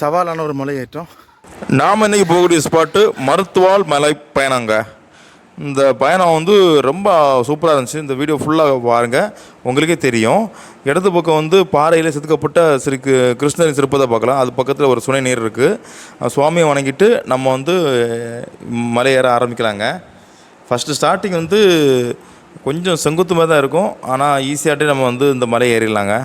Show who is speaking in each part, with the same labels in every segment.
Speaker 1: சவாலான ஒரு மலையேற்றம்.
Speaker 2: நாம் இன்றைக்கி போகக்கூடிய ஸ்பாட்டு மருத்துவால் மலை பயணங்க. இந்த பயணம் வந்து ரொம்ப சூப்பராக இருந்துச்சு. இந்த வீடியோ ஃபுல்லாக பாருங்கள் உங்களுக்கே தெரியும். இடது பக்கம் வந்து பாறையில் செதுக்கப்பட்ட ஸ்ரீ கிருஷ்ணரின் சிற்பத்தை பார்க்கலாம். அது பக்கத்தில் ஒரு சுனை நீர் இருக்குது சுவாமியை வணங்கிட்டு நம்ம வந்து மலை ஏற ஆரம்பிக்கலாங்க. ஃபஸ்ட்டு ஸ்டார்டிங் வந்து கொஞ்சம் செங்குத்து மாதிரி தான் இருக்கும். ஆனால் ஈஸியாகிட்டே நம்ம வந்து இந்த மலை ஏறிடலாங்க.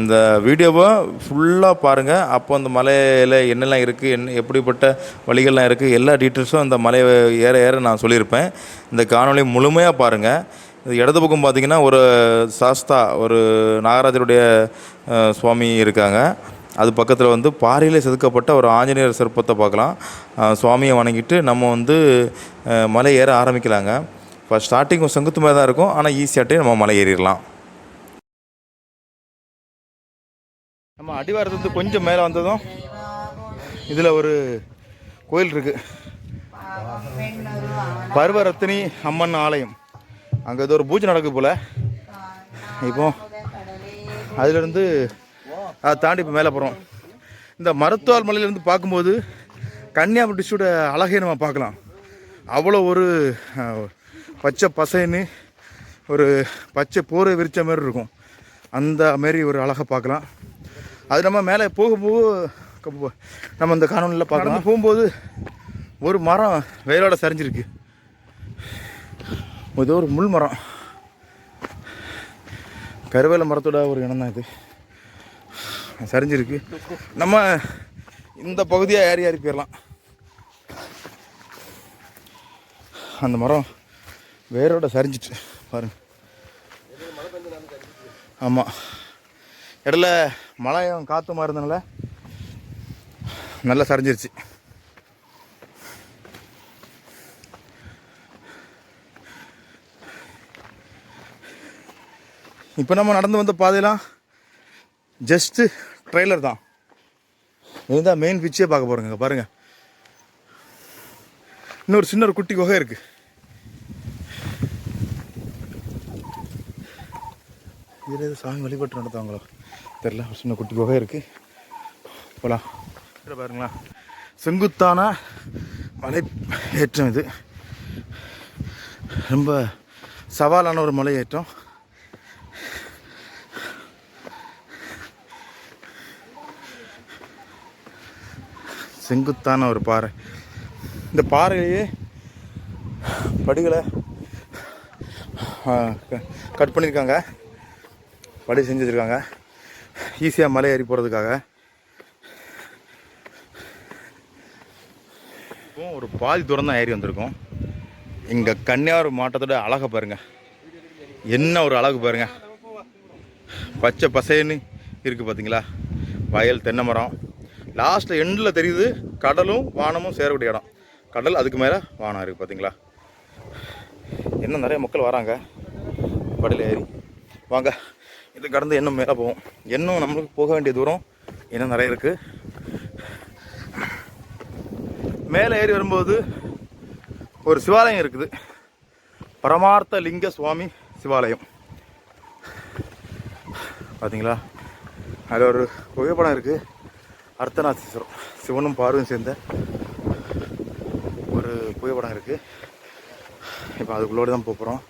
Speaker 2: இந்த வீடியோவை ஃபுல்லாக பாருங்கள் அப்போ அந்த மலையில் என்னெல்லாம் இருக்குது என்ன எப்படிப்பட்ட வழிகள்லாம் இருக்குது எல்லா டீட்டெயில்ஸும் அந்த மலையை ஏற ஏற நான் சொல்லியிருப்பேன். இந்த காணொலி முழுமையாக பாருங்கள் இது இடது பக்கம் பார்த்தீங்கன்னா ஒரு சாஸ்தா ஒரு நாகராஜருடைய சுவாமி இருக்காங்க. அது பக்கத்தில் வந்து பாறையில் செதுக்கப்பட்ட ஒரு ஆஞ்சநேயர் சிற்பத்தை பார்க்கலாம். சுவாமியை வணங்கிட்டு நம்ம வந்து மலை ஏற ஆரம்பிக்கலாங்க. ஃபஸ்ட் ஸ்டார்டிங் செங்குத்து மாதிரி தான் இருக்கும். ஆனால் ஈஸியாகிட்டே நம்ம மலை ஏறிடலாம்.
Speaker 1: நம்ம அடிவாரத்துலேருந்து கொஞ்சம் மேலே வந்ததும் இதில் ஒரு கோயில் இருக்குது பர்வரத்தினி அம்மன் ஆலயம். அங்கே ஏதோ ஒரு பூஜை நடக்குது போல். இப்போ அதுலேருந்து அதை தாண்டி இப்போ மேலே போகிறோம். இந்த மருத்துவால் மலையிலேருந்து பார்க்கும்போது கன்னியாகுமரி டிஸ்ட்ரிக்டோட அழகை நம்ம பார்க்கலாம். அவ்வளோ ஒரு பச்சை பசைன்னு ஒரு பச்சை போரை விரிச்ச மாதிரி இருக்கும். அந்த மாரி ஒரு அழகை பார்க்கலாம். அது நம்ம மேலே போகும்போது போக நம்ம இந்த காணொலியில் பார்க்கலாம். போகும்போது ஒரு மரம் வெயிலோட சரிஞ்சிருக்கு. இது ஒரு முள் மரம். கருவேல மரத்தோட ஒரு இனம் தான் இது. சரிஞ்சிருக்கு. நம்ம இந்த பகுதியாக ஏறி ஏறி போயிடலாம் அந்த மரம் வேரோட சரிஞ்சிட்டு பாருங்க. ஆமாம் இடையில மழையும் காற்றுமா இருந்தனால நல்லா சரிஞ்சிருச்சு. இப்போ நம்ம நடந்து வந்த பாதையெல்லாம் ஜஸ்ட்டு ட்ரெய்லர் தான். இதுதான் மெயின் பிச்சே பார்க்க போகிறோங்க பாருங்கள் இன்னொரு சின்ன ஒரு குட்டி குகை இருக்குது இதில் சாமி வழிபட்டு நடத்துவாங்களோ? தெரில ஒரு சின்ன குட்டி குகை இருக்குது போகலாம் இதை பாருங்களா. செங்குத்தான மலை ஏற்றம் இது. ரொம்ப சவாலான ஒரு மலை ஏற்றம். செங்குத்தான ஒரு பாறை. இந்த பாறையிலேயே படிகளை க- கட் பண்ணியிருக்காங்க. படி செஞ்சு வச்சுருக்காங்க. ஈஸியாக மலை ஏறி போகிறதுக்காக இப்போ ஒரு பாதி தூரம் தான் ஏறி வந்திருக்கோம். இங்கே கன்னியாகுமரி மாவட்டத்தோட அழகை பாருங்க. என்ன ஒரு அழகு பாருங்க. பச்சை பசைன்னு இருக்குது பார்த்தீங்களா வயல் தென்னை மரம். லாஸ்ட்டில் எண்டில் தெரியுது கடலும் வானமும் சேரக்கூடிய இடம். கடல் அதுக்கு மேலே வானம் இருக்குது பார்த்தீங்களா இன்னும் நிறைய மக்கள் வராங்க. படியில் ஏறி. வாங்க. இது கடந்து இன்னும் மேலே போவோம் இன்னும் நம்மளுக்கு போக வேண்டிய தூரம் இன்னும் நிறைய இருக்குது மேலே ஏறி வரும்போது ஒரு சிவாலயம் இருக்குது. பரமார்த்த லிங்க சுவாமி சிவாலயம். பார்த்தீங்களா அதில் ஒரு புகைப்படம் இருக்குது அர்த்தநாதீஸ்வரம் சிவனும் பார்வையும் சேர்ந்த ஒரு புகைப்படம் இருக்குது இப்போ அதுக்குள்ளோடு தான் போகிறோம்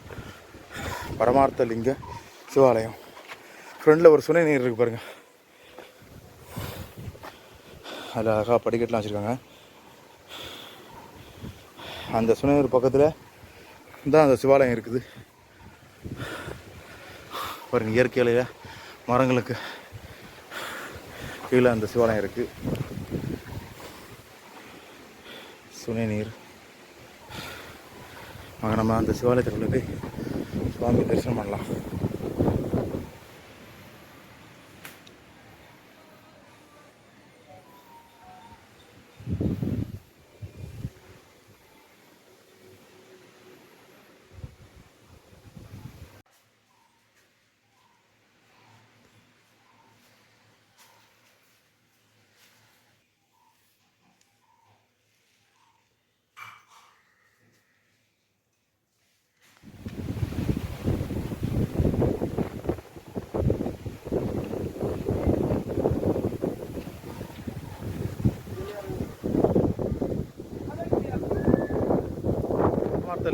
Speaker 1: பரமார்த்த லிங்க சிவாலயம். ஃப்ரெண்டில் ஒரு சுனை நீர் இருக்குது பாருங்கள் அதில் அழகாக படிக்கட்டெலாம் வச்சுருக்காங்க. அந்த சுனையூர் பக்கத்தில் தான் அந்த சிவாலயம் இருக்குது. பாருங்க இயற்கையில மரங்களுக்கு கீழே அந்த சிவாலயம் இருக்குது சுனை நீர். நம்ம அந்த சிவாலயத்துக்குள்ள போய் சுவாமி தரிசனம் பண்ணலாம்.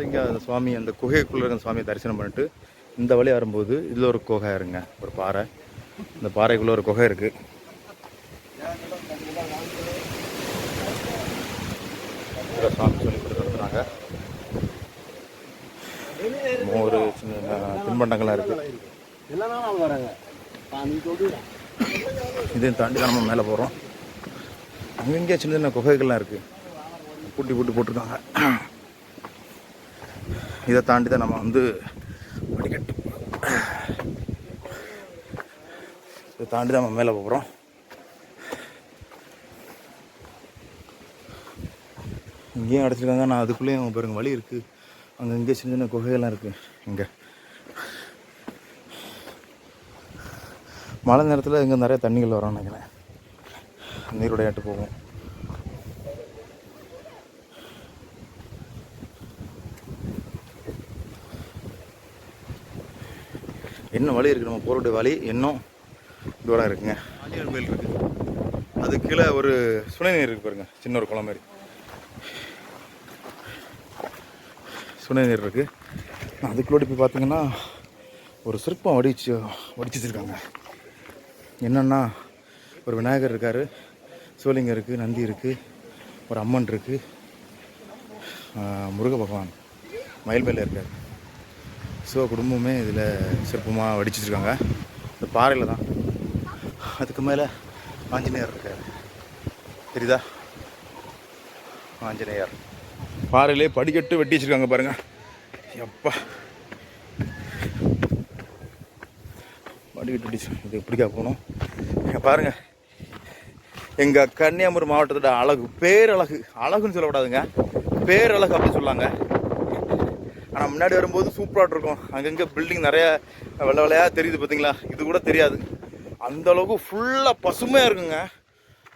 Speaker 1: இங்கே அந்த சுவாமி அந்த குகைக்குள்ளே இருக்கிற சுவாமியை தரிசனம் பண்ணிட்டு இந்த வழி வரும்போது இதில் ஒரு குகை இருங்க ஒரு பாறை. இந்த பாறைக்குள்ளே ஒரு குகை இருக்குது சுவாமி சொல்லி ஒரு சின்ன தின்பண்டங்கள்லாம் இருக்குது இதையும் தாண்டி தான் நம்ம மேலே போகிறோம் அங்கங்கே சின்ன சின்ன குகைகள்லாம் இருக்குது பூட்டி பூட்டி போட்டிருக்காங்க. இதை தாண்டி தான் நம்ம வந்து படிக்கட்டு. இதை தாண்டி தான் நம்ம மேலே போகிறோம். இங்கேயும் அடைச்சிருக்காங்க. நான் அதுக்குள்ளேயும் பாருங்க வழி இருக்குது அங்கே இங்கே சின்ன சின்ன குகைகள்லாம் இருக்குது இங்கே. மழை நேரத்தில் இங்கே நிறைய தண்ணிகள் வரும்னு நினைக்கிறேன். நீரோடையாட்டு போகும். என்ன வழி இருக்குது நம்ம போகிறோடைய வழி இன்னும் தூரம் இருக்குங்க. ஆஞ்சநேயர் கோயில் இருக்குது அது கீழே ஒரு சுனைநீர் இருக்குது பாருங்க. சின்ன ஒரு குளம் மாதிரி. சுனைநீர் இருக்குது அதுக்குள்ளோடி போய் பார்த்தீங்கன்னா ஒரு சிற்பம் வடிச்சு வடிச்சு வச்சிருக்காங்க. என்னென்னா ஒரு விநாயகர் இருக்கார். சிவலிங்கம் இருக்குது நந்தி இருக்குது ஒரு அம்மன் இருக்குது முருக பகவான். மயில் மேலே இருக்கார். ஸோ குடும்பமே இதில் சிற்பமாக வடிச்சிட்ருக்காங்க. இந்த பாறையில் தான். அதுக்கு மேலே ஆஞ்சநேயர் இருக்கார். தெரியுதா? ஆஞ்சநேயர். பாறையிலே படிக்கட்டு வெட்டி வச்சிருக்காங்க பாருங்கள் எப்பா. படிக்கட்டு வெட்டி இது எப்படிக்கா போகணும்? பாருங்கள் எங்கள் கன்னியாகுமரி மாவட்டத்தோட அழகு பேரழகு. அழகுன்னு சொல்லக்கூடாதுங்க. பேரழகு அப்படின்னு சொல்லாங்க. ஆனால் முன்னாடி வரும்போது சூப்பராக இருக்கும். அங்கங்கே பில்டிங் நிறைய வெள்ளை வெள்ளையாக தெரியுது பார்த்தீங்களா இது கூட தெரியாது. அந்த அளவுக்கு ஃபுல்லாக பசுமையாக இருக்குங்க.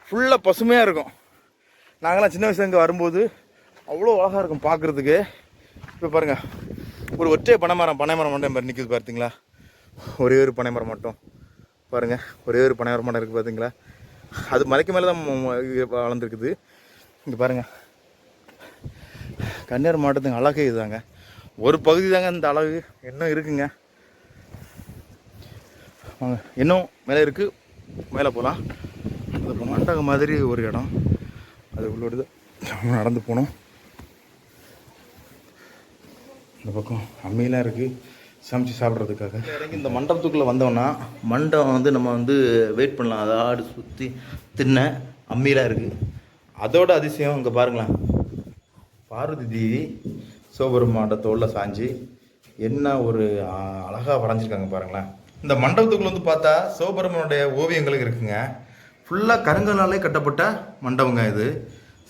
Speaker 1: ஃபுல்லாக பசுமையாக இருக்கும். நாங்களாம் சின்ன வயசுல இங்கே வரும்போது அவ்வளோ அழகாக இருக்கும் பார்க்குறதுக்கு இப்போ பாருங்கள் ஒரு ஒற்றை பனைமரம் பனைமரம் மட்டும் மாதிரி நிற்கிது பார்த்தீங்களா ஒரே ஒரு பனைமரம் மட்டும். பாருங்கள் ஒரே ஒரு பனைமரம் மட்டும் இருக்குது பார்த்தீங்களா அது மலைக்கு மேலே தான் வளர்ந்துருக்குது. இங்கே பாருங்கள் கன்னியாகுமரி மாவட்டத்துக்கு அழகே இதுதாங்க. ஒரு பகுதி தாங்க இந்த அளவு இன்னும் இருக்குங்க. இன்னும் மேலே இருக்குது மேலே போகலாம். அது மண்டகம் மாதிரி ஒரு இடம். அது உள்ளோடு நடந்து போகணும். இந்த பக்கம் அம்மியெலாம் இருக்குது சமைச்சு சாப்பிட்றதுக்காக. இறங்கி இந்த மண்டபத்துக்குள்ளே வந்தோம்னா மண்டபம் வந்து நம்ம வந்து வெயிட் பண்ணலாம். அதை ஆடு சுற்றி தின்ன அம்மியெல்லாம் இருக்குது அதோட அதிசயம் இங்கே பாருங்களேன். பார்வதி தேவி சிவபெருமாண்ட தோளில் சாஞ்சு என்ன ஒரு அழகாக வரைஞ்சிருக்காங்க பாருங்களேன். இந்த மண்டபத்துக்குள்ள வந்து பார்த்தா சிவபெருமானுடைய ஓவியங்களும் இருக்குங்க. ஃபுல்லாக கருங்கல்லாலே கட்டப்பட்ட மண்டபங்க இது.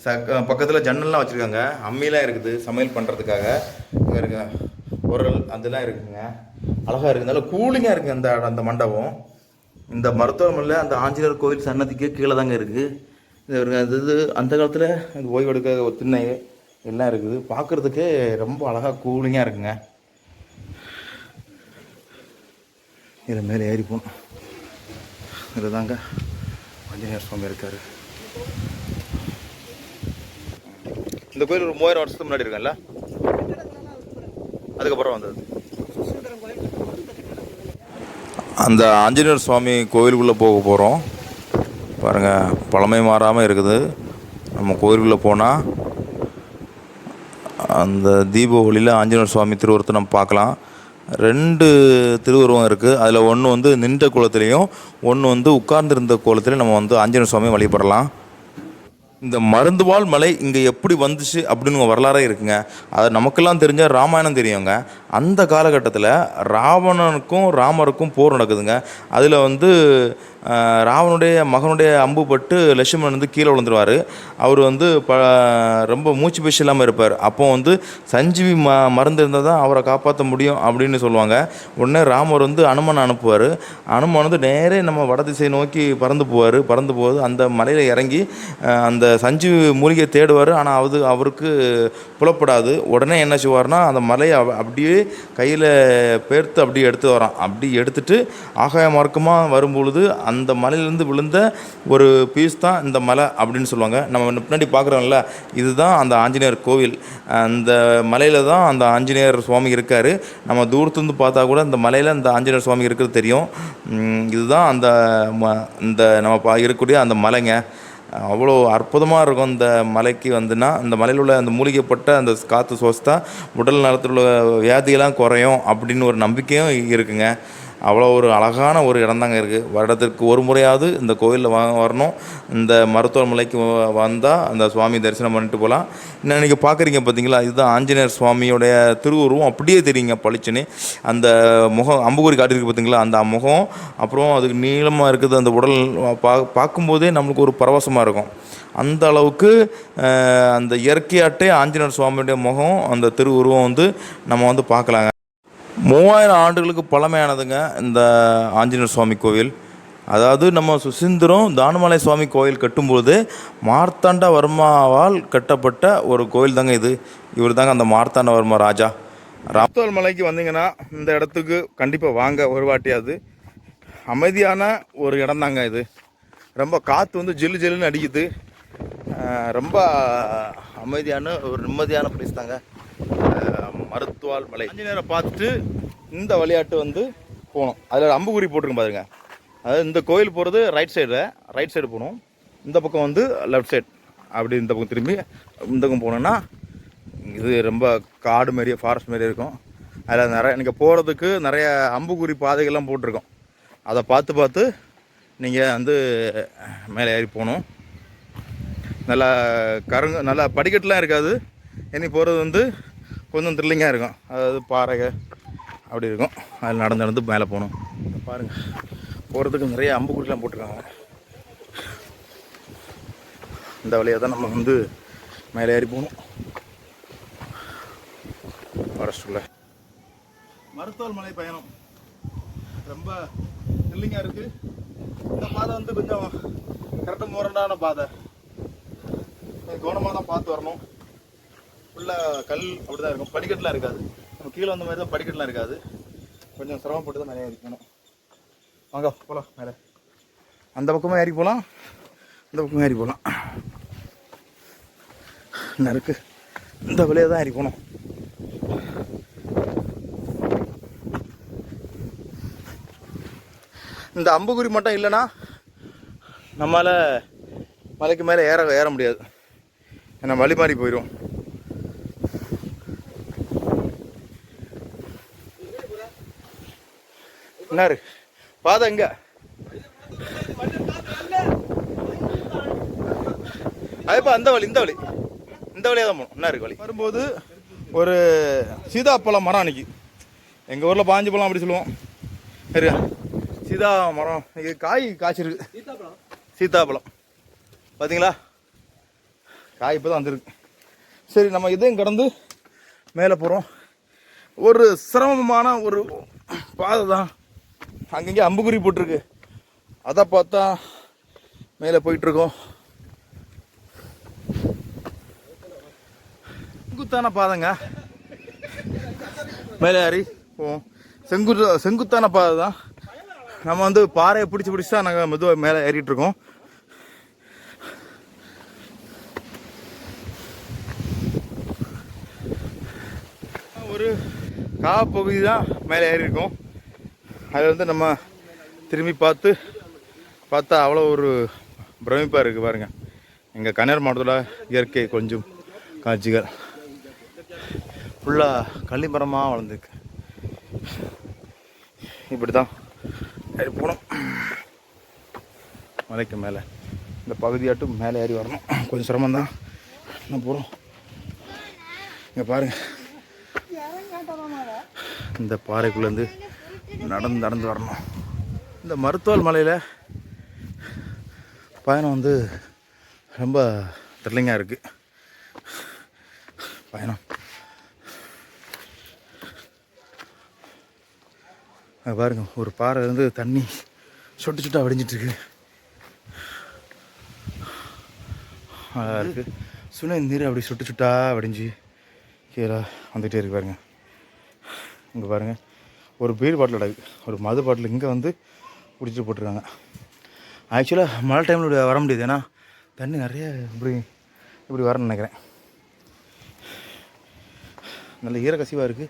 Speaker 1: ச பக்கத்தில் ஜன்னல்லாம் வச்சுருக்காங்க. அம்மிலாம் இருக்குது சமையல் பண்ணுறதுக்காக இங்கே இருக்க உரல் அதெல்லாம் இருக்குங்க. அழகாக இருக்குது நல்லா கூலிங்காக இருக்குது அந்த அந்த மண்டபம். இந்த மருத்துவமனையில் அந்த ஆஞ்சநேயர் கோவில் சன்னதிக்கு கீழே தாங்க இருக்குது இது ஒரு இது அந்த காலத்தில் ஓய்வெடுக்க ஒரு திண்ணை. எல்லாம் இருக்குது. பார்க்குறதுக்கே ரொம்ப அழகாக கூலிங்காக இருக்குங்க. இதில் மேலே ஏறி போகணும் இதில் தாங்க ஆஞ்சநேயர் சுவாமி இருக்கார் இந்த கோயில் ஒரு மூவாயிரம் வருஷத்துக்கு முன்னாடி இருக்கும்ல? அதுக்கப்புறம் வந்தது.
Speaker 2: அந்த ஆஞ்சநேயர் சுவாமி கோயிலுக்குள்ளே போக போகிறோம் பாருங்கள் பழமை மாறாமல் இருக்குது. நம்ம கோயிலுக்குள்ளே போனால் அந்த தீப ஒளியில் ஆஞ்சநேயர் சுவாமி திருவுருவத்தை நம்ம பார்க்கலாம். ரெண்டு திருவுருவம் இருக்குது அதில் ஒன்று வந்து நின்ற கோலத்துலேயும் ஒன்று வந்து உட்கார்ந்திருந்த கோலத்துலையும் நம்ம வந்து ஆஞ்சநேயர் சுவாமி வழிபடலாம். இந்த மருந்துவாள் மலை இங்கே எப்படி வந்துச்சு அப்படின்னு வரலாறே இருக்குங்க. அது நமக்கெல்லாம் தெரிஞ்ச ராமாயணம் தெரியுங்க. அந்த காலகட்டத்தில் ராவணனுக்கும் ராமருக்கும் போர் நடக்குதுங்க. அதில் வந்து ராவனுடைய மகனுடைய அம்பு பட்டு லட்சுமணன் வந்து கீழே விழுந்துருவார். அவர் வந்து ப ரொம்ப மூச்சு பேச்சு இல்லாமல் இருப்பார். அப்போ வந்து சஞ்சீவி ம மருந்து இருந்தால் தான் அவரை காப்பாற்ற முடியும் அப்படின்னு சொல்லுவாங்க. உடனே ராமர் வந்து அனுமன் அனுப்புவார். அனுமன் வந்து நேரே நம்ம வடதிசை நோக்கி பறந்து போவார். பறந்து போவது அந்த மலையில் இறங்கி அந்த சஞ்சீவி மூலிகை தேடுவார். ஆனால் அது அவருக்கு புலப்படாது. உடனே என்ன செய்வார்னா அந்த மலையை அப்படியே கையில் பேர்த்து அப்படியே எடுத்து வரான். அப்படி எடுத்துட்டு ஆகாய மார்க்கமாக வரும்பொழுது அந்த அந்த மலையிலேருந்து விழுந்த ஒரு பீஸ் தான் இந்த மலை அப்படின்னு சொல்லுவாங்க. நம்ம பின்னாடி பார்க்குறோம்ல இதுதான் அந்த ஆஞ்சநேயர் கோவில். அந்த மலையில் தான் அந்த ஆஞ்சநேயர் சுவாமி இருக்கார். நம்ம தூரத்துலேருந்து பார்த்தா கூட இந்த மலையில் அந்த ஆஞ்சநேயர் சுவாமி இருக்கிறது தெரியும். இதுதான் அந்த ம இந்த நம்ம பா இருக்கக்கூடிய அந்த மலைங்க. அவ்வளோ அற்புதமாக இருக்கும் இந்த மலைக்கு வந்துன்னா. அந்த மலையில் உள்ள அந்த மூலிகைப்பட்ட அந்த காற்று சுவாசித்தா உடல் நலத்தில் உள்ள வியாதியெல்லாம் குறையும் அப்படின்னு ஒரு நம்பிக்கையும் இருக்குங்க. அவ்வளோ ஒரு அழகான ஒரு இடம்தாங்க இருக்குது வருடத்திற்கு ஒரு முறையாவது இந்த கோயிலில் வ வரணும். இந்த மருத்துவமலைக்கு வந்தால் அந்த சுவாமி தரிசனம் பண்ணிட்டு போகலாம் இன்னும் இன்றைக்கி பார்க்குறீங்க பார்த்தீங்களா இதுதான் ஆஞ்சநேயர் சுவாமியோடைய திருவுருவம். அப்படியே தெரியுங்க பளிச்சுன்னு. அந்த முகம் அம்புகுறி காட்டியிருக்கு பார்த்தீங்களா அந்த முகம் அப்புறம் அதுக்கு நீளமாக இருக்குது அந்த உடல் பா பார்க்கும்போதே நம்மளுக்கு ஒரு பரவசமாக இருக்கும். அந்த அளவுக்கு அந்த இயற்கையாட்டே ஆஞ்சநேயர் சுவாமியுடைய முகம் அந்த திருவுருவம் வந்து நம்ம வந்து பார்க்கலாங்க. மூவாயிரம் ஆண்டுகளுக்கு பழமையானதுங்க இந்த ஆஞ்சநேயர் சுவாமி கோவில். அதாவது நம்ம சுசீந்திரம் தானுமலை சுவாமி கோயில் கட்டும்போது மார்த்தாண்டவர்மாவால் கட்டப்பட்ட ஒரு கோயில் தாங்க இது. இவர் தாங்க அந்த மார்த்தாண்டவர்மா ராஜா.
Speaker 1: ராப்தோல் மலைக்கு வந்தீங்கன்னா இந்த இடத்துக்கு கண்டிப்பாக வாங்க ஒரு வாட்டியாது அமைதியான ஒரு இடம் தாங்க இது. ரொம்ப காற்று வந்து ஜில்லு ஜில்லுன்னு அடிக்குது. ரொம்ப அமைதியான ஒரு நிம்மதியான பிளேஸ் தாங்க. மருத்துவால் மலை ஆஞ்சநேயரை பார்த்துட்டு இந்த விளையாட்டு வந்து போகணும். அதில் அம்புக்குறி போட்டிருக்கு பாருங்க. அதாவது இந்த கோயில் போகிறது ரைட் சைடில் ரைட் சைடு போகணும். இந்த பக்கம் வந்து லெஃப்ட் சைடு அப்படி இந்த பக்கம் திரும்பி இந்த பக்கம் போனோன்னா இது ரொம்ப காடு மாரி ஃபாரஸ்ட் மாரி இருக்கும். அதில் நிறைய நீங்கள் போகிறதுக்கு நிறைய அம்புக்குறி பாதைகள்லாம் போட்டிருக்கோம். அதை பார்த்து பார்த்து நீங்கள் வந்து மேலே ஏறி போகணும். நல்லா கருங்க நல்லா படிக்கட்டுலாம் இருக்காது. இனி போகிறது வந்து கொஞ்சம் த்ரில்லிங்காக இருக்கும். அதாவது பாறைகள் அப்படி இருக்கும். அதில் நடந்து நடந்து மேலே போகணும். பாருங்கள் போகிறதுக்கு நிறைய அம்புக்குறிலாம் போட்டிருக்காங்க. இந்த வழியாக தான் நம்ம வந்து மேலே ஏறி போகணும். ஃபாரஸ்ட்டுக்குள்ள மருத்துவல் மலை பயணம். ரொம்ப த்ரில்லிங்காக இருக்குது இந்த பாதை வந்து கொஞ்சம் கரெக்டாக முரண்டான பாதை. கவனமாக தான் பார்த்து வரணும். ஃபுல்லாக கல் அப்படி தான் இருக்கும். படிக்கட்டுலாம் இருக்காது. நம்ம கீழே வந்த மாதிரி தான் படிக்கட்டுலாம் இருக்காது. கொஞ்சம் சிரமப்பட்டு தான் நிறைய இருக்கணும் வாங்க போகலாம் மேலே. அந்த பக்கமாக ஏறி போகலாம் இந்த பக்கமும் ஏறி போகலாம் நறுக்கு இந்த வழியாக தான் ஏறி போகணும். இந்த அம்புக்குறி மட்டும் இல்லைன்னா நம்மளால் மலைக்கு மேலே ஏற ஏற முடியாது. ஏன்னா வழி மாறி போயிடும் என்னாரு பாதை எங்க? அதுப்பா அந்த வழி இந்த வழி. இந்த வழியாக தான் போகணும். என்ன இருக்கு வழி? வரும்போது ஒரு சீதாப்பழம் மரம் அன்னைக்கு. எங்கள் ஊரில் பாஞ்சு பழம் அப்படி சொல்லுவோம். சரியா? சீதா மரம். இது காய் காய்ச்சிருக்கு. சீதாப்பழம். பார்த்தீங்களா காய் இப்போ தான் வந்திருக்கு. சரி நம்ம இதையும் கடந்து மேலே போகிறோம் ஒரு சிரமமான ஒரு பாதை தான். அங்கங்கே அம்புக்குறி போட்டிருக்கு. அதை பார்த்தா மேலே போயிட்டுருக்கோம். செங்குத்தான பாதைங்க. மேலே ஏறி போவோம். செங்குத்து செங்குத்தான பாதை தான். நம்ம வந்து பாறையை பிடிச்சி பிடிச்சி தான் நாங்கள் மெதுவாக மேலே ஏறிட்டு இருக்கோம் ஒரு காப்பகுதி தான் மேலே ஏறி இருக்கோம் அது வந்து நம்ம திரும்பி பார்த்து பார்த்தா அவ்வளோ ஒரு பிரமிப்பாக இருக்குது பாருங்கள் எங்கள் கன்னியார் மாவட்டத்தில் இயற்கை கொஞ்சம் காட்சிகள். ஃபுல்லாக கள்ளிமரமாக வளர்ந்துருக்கு. இப்படி தான் ஏறி போகணும். மலைக்கு மேலே. இந்த பகுதியாட்டும் மேலே ஏறி வரணும். கொஞ்சம் சிரமம் தான். என்ன போகிறோம் இங்கே பாருங்கள் இந்த பாறைக்குள்ளேருந்து நடந்து நடந்து வரணும். இந்த மருத்துவல் மலையில் பயணம் வந்து ரொம்ப த்ரில்லிங்காக இருக்குது பயணம். அங்க பாருங்க ஒரு பாறை இருந்து தண்ணி சொட்டு சொட்டா வடிஞ்சிட்டு இருக்கு. இருக்குது சுனை நீர் அப்படி சுட்டு சுட்டா வடிஞ்சு கீழே வந்துகிட்டே இருக்கு பாருங்கள் இங்கே பாருங்கள் ஒரு பீர் பாட்டில் கிடக்கு ஒரு மது பாட்டில் இங்கே வந்து குடிச்சிட்டு போட்டுருக்காங்க. ஆக்சுவலாக மழை டைமில் வர முடியாது. ஏன்னா தண்ணி நிறைய இப்படி இப்படி வரேன்னு நினைக்கிறேன். நல்ல ஈரக்கசிவாக இருக்குது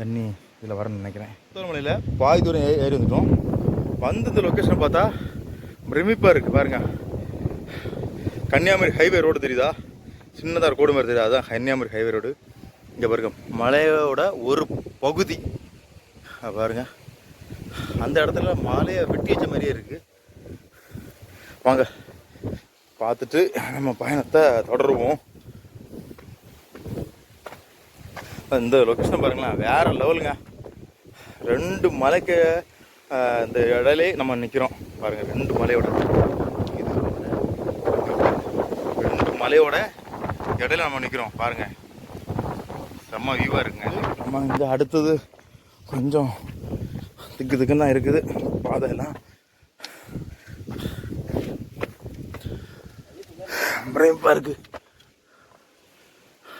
Speaker 1: தண்ணி இதில் வரேன்னு நினைக்கிறேன். மலையில் பாதி தூரம் ஏறி வந்துட்டோம். வந்து இந்த லொக்கேஷன் பார்த்தா பிரமிப்பாக இருக்குது பாருங்க. கன்னியாகுமரி ஹைவே ரோடு தெரியுதா? சின்னதாக ரோடு மாதிரி தெரியுதா? அதான் கன்னியாகுமரி ஹைவே ரோடு இங்கே பாருங்க மலையோட ஒரு பகுதி. பாருங்கள் அந்த இடத்துல மலையை வெட்டி வச்ச மாதிரியே இருக்குது வாங்க. பார்த்துட்டு நம்ம பயணத்தை தொடருவோம். இந்த லொக்கேஷன் பாருங்களேன். வேறு லெவலுங்க. ரெண்டு மலைக்கு இந்த இடையிலே நம்ம நிற்கிறோம் பாருங்கள் ரெண்டு மலையோட. இது ரெண்டு மலையோட இடையில நம்ம நிற்கிறோம் பாருங்கள் செம்ம வியூவாக இருக்குங்க. நம்ம இந்த அடுத்தது கொஞ்சம் திக்கு திக்குன்னு தான் இருக்குது பாதையெல்லாம். பிரேம்பாக இருக்குது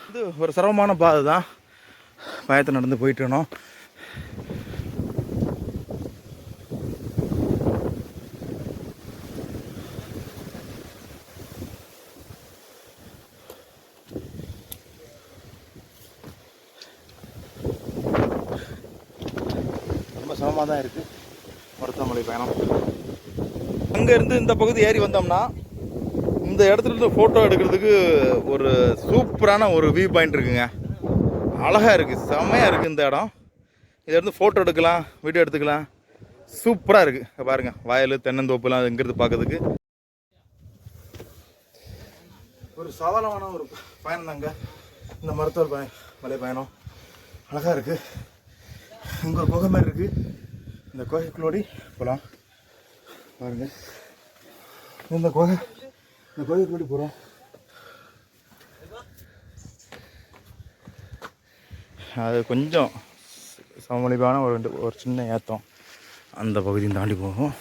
Speaker 1: இது ஒரு சிரமமான பாதை தான் பயத்தை நடந்து போயிட்டு இருந்தோம் ரொம்ப சிரமமாக தான் இருக்குது மருத்துவமனை பயணம். அங்கேருந்து இந்த பகுதி ஏறி வந்தோம்னா இந்த இடத்துலேருந்து ஃபோட்டோ எடுக்கிறதுக்கு ஒரு சூப்பரான ஒரு வியூ பாயிண்ட் இருக்குங்க. அழகாக இருக்குது செம்மையாக இருக்குது இந்த இடம். இதிலேருந்து இருந்து ஃபோட்டோ எடுக்கலாம் வீடியோ எடுத்துக்கலாம். சூப்பராக இருக்குது பாருங்கள் வயல் தென்னந்தோப்புலாம் இங்கிறது பார்க்கறதுக்கு ஒரு சவாலமான ஒரு பயணம் தாங்க. இந்த மருத்துவ பய மலை பயணம். அழகாக இருக்குது இங்கே ஒரு குகை மாதிரி இருக்குது இந்த குகைக்குள்ளோடி போகலாம் பாருங்க. இந்த குகை இந்த குகைக்குள்ளோடி போகிறோம் அது கொஞ்சம் சமமளிப்பான ஒரு ஒரு சின்ன ஏத்தம். அந்த பகுதியும் தாண்டி போகும்.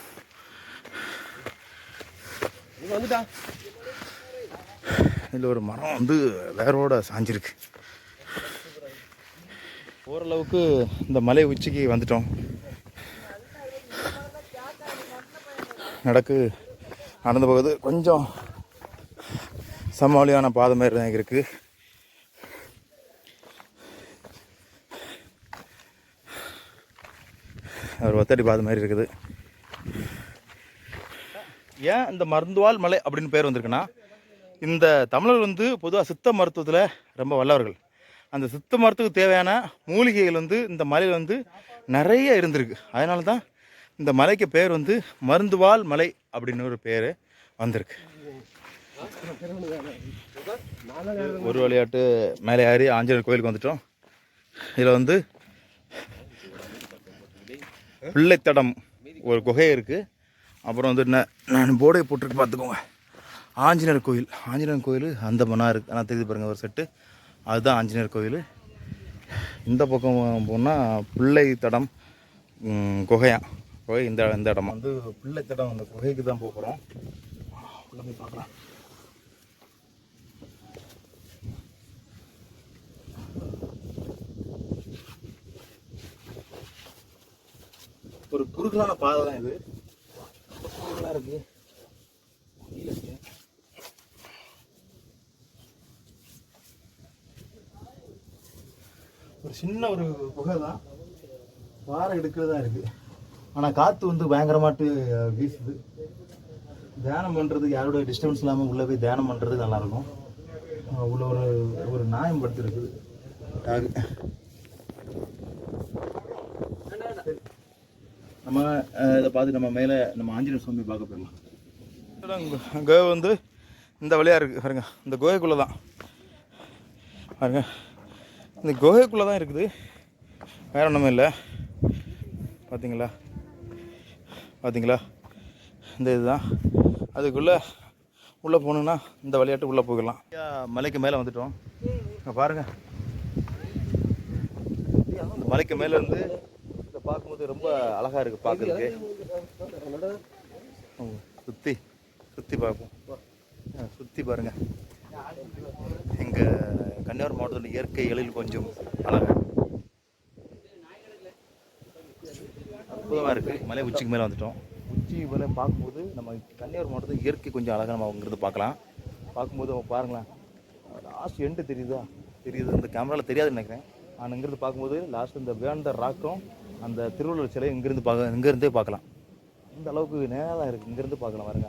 Speaker 1: இதில் ஒரு மரம் வந்து வேரோட சாஞ்சிருக்கு. ஓரளவுக்கு இந்த மலை உச்சிக்கு வந்துட்டோம். நடக்கு நடந்து போகுது. கொஞ்சம் சமாளியான பாதை மாதிரி தான் இருக்குது ஒரு ஒத்தடி பாதை மாதிரி இருக்குது. ஏன் இந்த மருந்துவால் மலை அப்படின்னு பேர் வந்திருக்குன்னா இந்த தமிழர் வந்து பொதுவாக சித்த மருத்துவத்தில் ரொம்ப வல்லவர்கள். அந்த சித்த மருத்துவத்துக்கு தேவையான மூலிகைகள் வந்து இந்த மலையில் வந்து நிறைய இருந்திருக்கு. அதனால தான் இந்த மலைக்கு பேர் வந்து மருந்துவால் மலை அப்படின்னு ஒரு பேர் வந்திருக்கு. ஒரு விளையாட்டு மேலே ஏறி ஆஞ்சநேயர் கோயிலுக்கு வந்துட்டோம். இதில் வந்து பிள்ளைத்தடம் ஒரு குகை இருக்குது அப்புறம் வந்து என்ன நான் போர்டே போட்டிருக்கு பார்த்துக்கோங்க. ஆஞ்சநேயர் கோயில். ஆஞ்சநேயர் கோயில் அந்த மனா இருக்குது ஆனால் தெரிஞ்சு பாருங்கள் ஒரு செட்டு. அதுதான் ஆஞ்சநேயர் கோயில். இந்த பக்கம் போனால் பிள்ளை தடம் குகையான் குகை இந்த இந்த இடம்? வந்து பிள்ளை அந்த குகைக்கு தான் போகிறோம் உள்ள போய் பார்க்கலாம். ஒரு குறுகலான பாதை தான் இது. குறுகலா இருக்கு. இருக்கு. ஒரு சின்ன ஒரு குகை தான். பாறை எடுக்கிறதா இருக்கு. ஆனால் காற்று வந்து பயங்கரமாட்டு வீசுது. தியானம் பண்ணுறதுக்கு யாரோட டிஸ்டர்பன்ஸ் இல்லாமல் உள்ளே போய் தியானம் பண்ணுறது நல்லாயிருக்கும். உள்ள ஒரு ஒரு நாயம் படுத்துருக்குது. டாக் நம்ம இதை பார்த்து நம்ம மேலே நம்ம ஆஞ்சநேயர் சுவாமி பார்க்க போயிடலாம். குகை வந்து இந்த வழியாக இருக்குது பாருங்க. இந்த கோகைக்குள்ளே தான். பாருங்க. இந்த கோகைக்குள்ளே தான் இருக்குது. வேற ஒன்றுமே இல்லை. பார்த்தீங்களா பார்த்தீங்களா? இந்த இதுதான். அதுக்குள்ளே உள்ளே போகணுன்னா இந்த விளையாட்டு உள்ளே போகலாம் மலைக்கு மேலே வந்துட்டோம். இங்கே பாருங்கள் இந்த மலைக்கு மேலே இருந்து இதை பார்க்கும்போது ரொம்ப அழகாக இருக்குது பார்க்குறதுக்கு. சுற்றி சுற்றி பார்ப்போம். ஆ, சுற்றி பாருங்கள் எங்கள் கன்னியாகுமரி மாவட்டத்தில் இயற்கை எழில் கொஞ்சம் அழகாக அற்புதமாக இருக்குது மலை உச்சிக்கு மேலே வந்துட்டோம். உச்சி மேலே பார்க்கும்போது நம்ம கன்னியாகுமரி மாவட்டத்தில் இயற்கை கொஞ்சம் அழகாக நம்ம அங்கிருந்து பார்க்கலாம். பார்க்கும்போது அவங்க பாருங்களேன் லாஸ்ட் எண்டு தெரியுதா? தெரியுது. இந்த கேமராவில் தெரியாதுன்னு நினைக்கிறேன். ஆனால் இங்கேருந்து பார்க்கும்போது லாஸ்ட் இந்த வேண்ட ராக்கும் அந்த திருவள்ளுவர் சிலை இங்கேருந்து பார்க்க இங்கேருந்தே பார்க்கலாம். இந்த அளவுக்கு நேரம் இருக்குது இங்கேருந்து பார்க்கலாம் பாருங்க.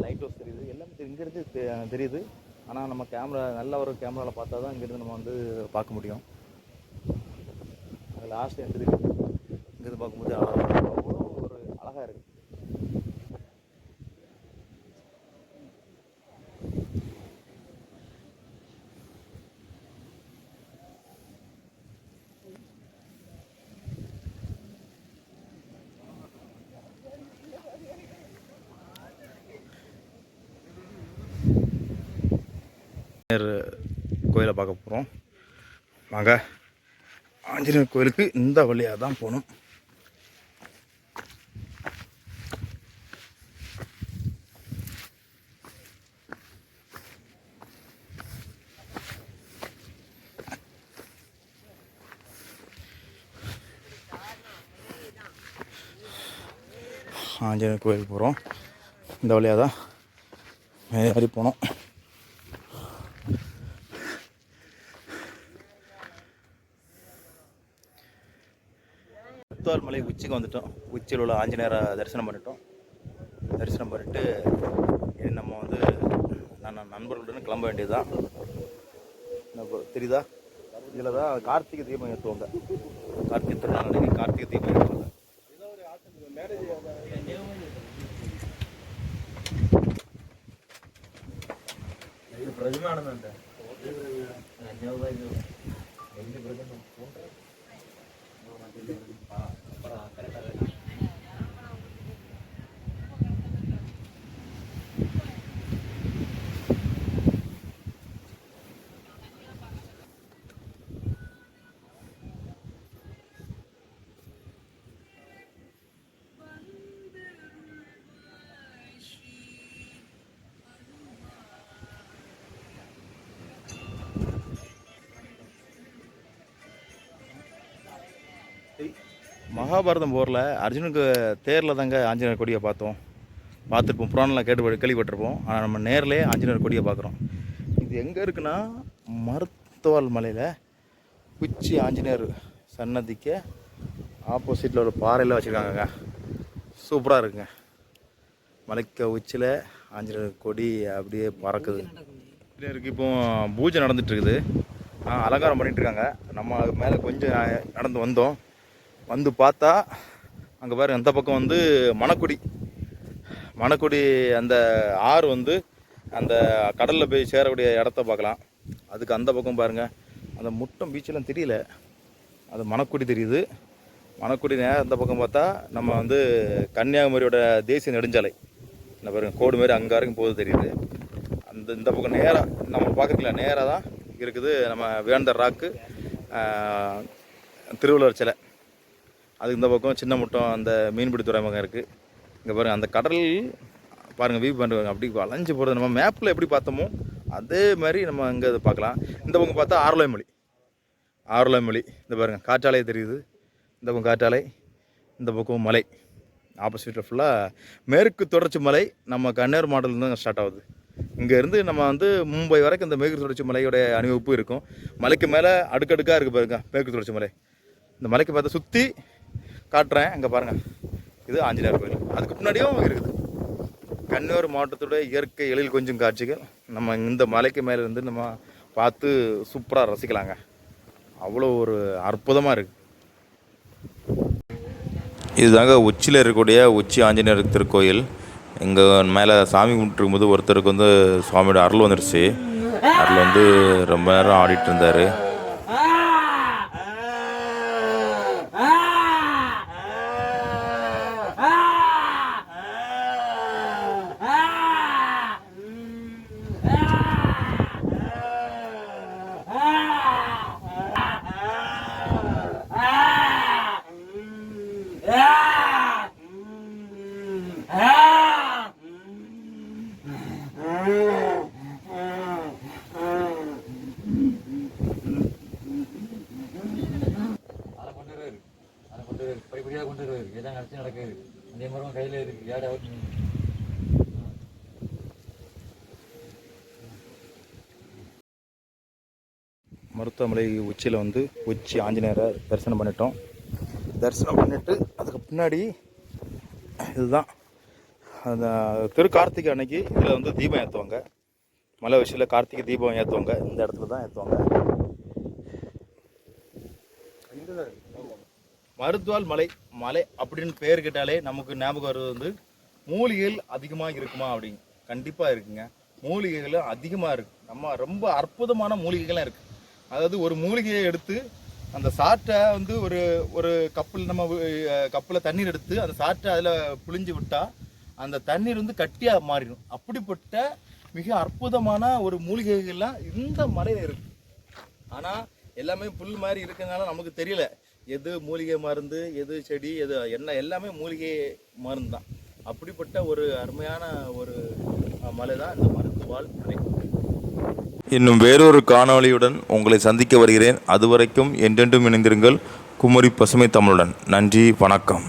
Speaker 1: லைட் ஹவுஸ் தெரியுது. எல்லாமே தெரி- இங்கிருந்து தெ- தெரியுது. ஆனால் நம்ம கேமரா நல்ல ஒரு கேமராவில் பார்த்தா தான் இங்கேருந்து நம்ம வந்து பார்க்க முடியும். லாஸ்ட் எண்டு தெரியுது. இங்கேருந்து பார்க்கும்போது அவ்வளோ ஒரு அழகாக இருக்குது கோயிலை பார்க்க போகிறோம் வாங்க. ஆஞ்சநேயர் கோயிலுக்கு இந்த வழியாக தான் போகணும். ஆஞ்சநேயர் கோயிலுக்கு போகிறோம் இந்த வழியாக தான் ஏறி போனோம். முத்தார் மலை உச்சிக்கு வந்துட்டோம். உச்சியில் உள்ள ஆஞ்சநேயரை தரிசனம் பண்ணிட்டோம். தரிசனம் பண்ணிட்டு இனி நம்ம வந்து நான் நண்பர்களுடன் கிளம்ப வேண்டியதுதான். நம்ம தெரியுதா? இதில் தான் கார்த்திகை தீபம் ஏற்றுவாங்க. கார்த்திகை திருநாள் கார்த்திகை தீபம் ஏற்றுவாங்க. மகாபாரதம் போரில் அர்ஜுனுக்கு தேரில் தாங்க ஆஞ்சநேயர் கொடியை பார்த்தோம். பார்த்துருப்போம். புராணம்லாம் கேட்டு கேள்விப்பட்டிருப்போம். ஆனால் நம்ம நேர்லேயே ஆஞ்சநேயர் கொடியை பார்க்குறோம். இது எங்கே இருக்குன்னா மருத்துவால் மலையில் உச்சி ஆஞ்சநேயர் சன்னதிக்கு ஆப்போசிட்டில் ஒரு பாறையில் வச்சுருக்காங்கங்க. சூப்பராக இருக்குங்க. மலைக்க உச்சியில் ஆஞ்சநேயர் கொடி அப்படியே பறக்குது. ஆஞ்சநேயருக்கு இப்போ பூஜை நடந்துட்டு இருக்குது. அலங்காரம் பண்ணிட்டு இருக்காங்க. நம்ம அது மேலே கொஞ்சம் நடந்து வந்தோம். வந்து பார்த்தா அங்கே பாருங்க அந்த பக்கம் வந்து மணக்குடி. மணக்குடி அந்த ஆறு வந்து அந்த கடலில் போய் சேரக்கூடிய இடத்த பார்க்கலாம். அதுக்கு அந்த பக்கம் பாருங்கள் அந்த முட்டம் பீச்செல்லாம் தெரியல. அது மணக்குடி தெரியுது. மணக்குடி நேரம் அந்த பக்கம் பார்த்தா நம்ம வந்து கன்னியாகுமரியோட தேசிய நெடுஞ்சாலை. இந்த பாருங்க கோடு மாதிரி அங்கே வரைக்கும் போகுது தெரியுது. அந்த இந்த பக்கம் நேராக நம்ம பார்க்குறீங்களா நேராக தான் இருக்குது நம்ம வேந்தர் ராக்கு திருவள்ளுவர் சிலை. அதுக்கு இந்த பக்கம் சின்ன முட்டம் அந்த மீன்பிடி துறைமுகம் இருக்குது இங்கே பாருங்கள் அந்த கடல் பாருங்கள் வியூ பண்ணுவாங்க அப்படி வளைஞ்சு போகிறது நம்ம மேப்பில் எப்படி பார்த்தோமோ அதே மாதிரி நம்ம இங்கே அதை பார்க்கலாம். இந்த பக்கம் பார்த்தா ஆரலாய் மொழி இந்த பாருங்கள் காற்றாலை தெரியுது. இந்த பக்கம் காற்றாலை இந்த பக்கம் மலை. ஆப்போசிட்டில் ஃபுல்லாக மேற்கு தொடர்ச்சி மலை நம்ம கன்னியாகுமரி மாவட்டத்துலேருந்து ஸ்டார்ட் ஆகுது. இங்கேருந்து நம்ம வந்து மும்பை வரைக்கும் இந்த மேற்கு தொடர்ச்சி மலையோடைய அணிவகுப்பு இருக்கும். மலைக்கு மேலே அடுக்கடுக்காக இருக்குது பாருங்க மேற்கு தொடர்ச்சி மலை. இந்த மலைக்கு பார்த்தா சுற்றி காட்டுறேன். அங்கே பாருங்கள் இது ஆஞ்சநேயர் கோயில். அதுக்கு முன்னாடியும் இருக்குது. கன்னியாகுமரி மாவட்டத்துடைய இயற்கை எழில் கொஞ்சம் காட்சிகள். நம்ம இந்த மலைக்கு மேலே இருந்து நம்ம பார்த்து சூப்பராக ரசிக்கலாங்க. அவ்வளோ ஒரு அற்புதமாக இருக்குது
Speaker 2: இதுதாங்க உச்சியில் இருக்கக்கூடிய உச்சி ஆஞ்சநேயர் திருக்கோயில். இங்கே மேலே சாமி கும்பிட்டுருக்கும் போது ஒருத்தருக்கு வந்து சுவாமியோட அருள் வந்துடுச்சு அருள் வந்து ரொம்ப நேரம் ஆடிட்டு இருந்தார்.
Speaker 1: மருத்துவமலை உச்சியில் வந்து உச்சி ஆஞ்சநேயரை தரிசனம் பண்ணிட்டோம். தரிசனம் பண்ணிட்டு அதுக்கு பின்னாடி இதுதான். அந்த திருக்கார்த்திகை அன்னைக்கு இதில் வந்து தீபம் ஏற்றுவாங்க மலை உச்சியில் கார்த்திகை தீபம் ஏற்றுவாங்க இந்த இடத்துல தான் ஏற்றுவாங்க மருத்துவால் மலை மலை அப்படின்னு பேர் கேட்டாலே நமக்கு ஞாபகம் வருவது வந்து மூலிகைகள் அதிகமாக இருக்குமா அப்படிங்க கண்டிப்பாக இருக்குங்க. மூலிகைகள் அதிகமாக இருக்குது நம்ம ரொம்ப அற்புதமான மூலிகைகள்லாம் இருக்குது அதாவது ஒரு மூலிகையை எடுத்து அந்த சாற்றை வந்து ஒரு ஒரு கப்பில் நம்ம கப்பில் தண்ணீர் எடுத்து அந்த சாற்றை அதில் புழிஞ்சு விட்டால் அந்த தண்ணீர் வந்து கட்டியாக மாறிடும். அப்படிப்பட்ட மிக அற்புதமான ஒரு மூலிகைகள்லாம் இந்த மலையில் இருக்குது ஆனால் எல்லாமே புல் மாதிரி இருக்கனால நமக்கு தெரியல. எது மூலிகை மருந்து எது செடி எது என்ன எல்லாமே மூலிகை மருந்து தான். அப்படிப்பட்ட ஒரு அருமையான ஒரு மலை தான் இந்த மருந்து வாழ் மலை
Speaker 2: இன்னும் வேறொரு காணொளியுடன் உங்களை சந்திக்க வருகிறேன். அதுவரைக்கும் என்றென்றும் இணைந்திருங்கள். குமரி பசுமை தமிழுடன். நன்றி வணக்கம்.